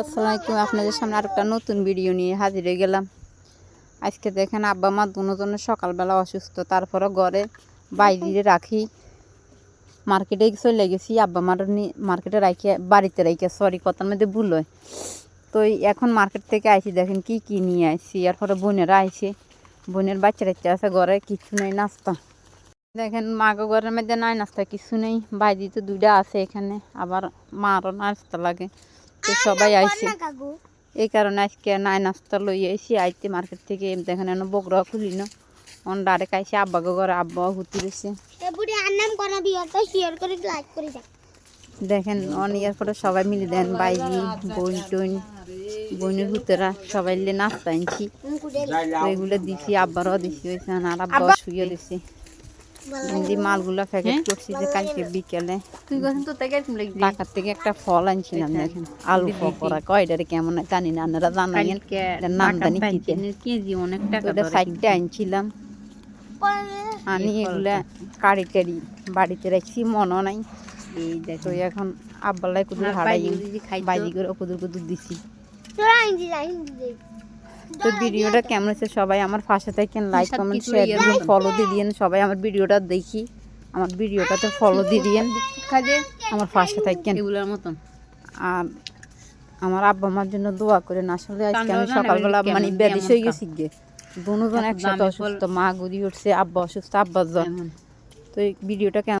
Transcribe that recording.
আসসালামাইকুম আপনাদের সামনে আরেকটা নতুন ভিডিও নিয়ে হাজির হয়ে গেলাম। আজকে দেখেন আব্বা, মা দুজনের সকালবেলা অসুস্থ তারপরে ঘরে বাইরে রাখি। মার্কেটে চলে গেছি, আব্বা মার মার্কেটে রাখি বাড়িতে রাখি সরি কথার মধ্যে ভুল হয়। তো এখন মার্কেট থেকে আইছি, দেখেন কি কি নিয়ে আইছি, এরপরে বোনেরা আইছে। বোনের বাচ্চা টাচ্চা আছে ঘরে, কিছু নেই, নাস্তা। দেখেন মাগো ঘরের মধ্যে নাই, নাস্তা, কিছু নেই। বাইরে তো দুইটা আছে এখানে, আবার মারও নাস্তা লাগে। তো সবাই আইছে এই কারণে আজকে নাই নাস্তা লই আইছি আইতে মার্কেট থেকে দেখেন এনে বগরা খুলি না অন ডাইরেক্ট আইসি আব্বাকে ঘরে আব্বা হুতি রয়েছে দেখেন অন ইয়ার পরে সবাই মিলে দেন বাইজি বইন টইন বইনের হুতেরা সবাই নাস্তা আনছি। এগুলো দিছি আব্বারও দিছি হয়েছে আর আব্বা শুয়ে দিছি। দি মালগুলো প্যাকেট করছি যে কালকে বিকেলে তুই কথা তো তাকে তুমি লাগি ঢাকার থেকে একটা ফল আনছিলাম দেখেন আলু পকোড়া কয়টারে কেমন জানি না আপনারা জানাইন নাম জানি কি? কেজি অনেক টাকা ধরে সাইডটা আনছিলাম। আনি এগুলা কাড়ি টাড়ি বাড়িতে রাখছি মনও নাই। এই তো দেখো এখন আব্বালাই কুদুর হারাই বাইরে বাইজি করে কুদুর কুদুর দিছি। তো ভিডিওটা কেমন হচ্ছে সবাই আমার পাশে থাকেন লাইক কমেন্ট শেয়ার দিন ফলো দিয়ে দিন সবাই আমার ভিডিওটা দেখি। আমার ভিডিওটাতে ফলো দিয়ে দিন আমার পাশে থাকেন। এগুলোর মতন। আর আমার আব্বা আমার জন্য দোয়া করেন আসলে আজকে আমি সকালবেলা মানে ব্যাধিস হয়ে গেছি গিয়ে। দুজন একসাথে অসুস্থ মা গুদি উঠছে আব্বা অসুস্থ আব্বা জ্বর তো এই ভিডিওটা কেমন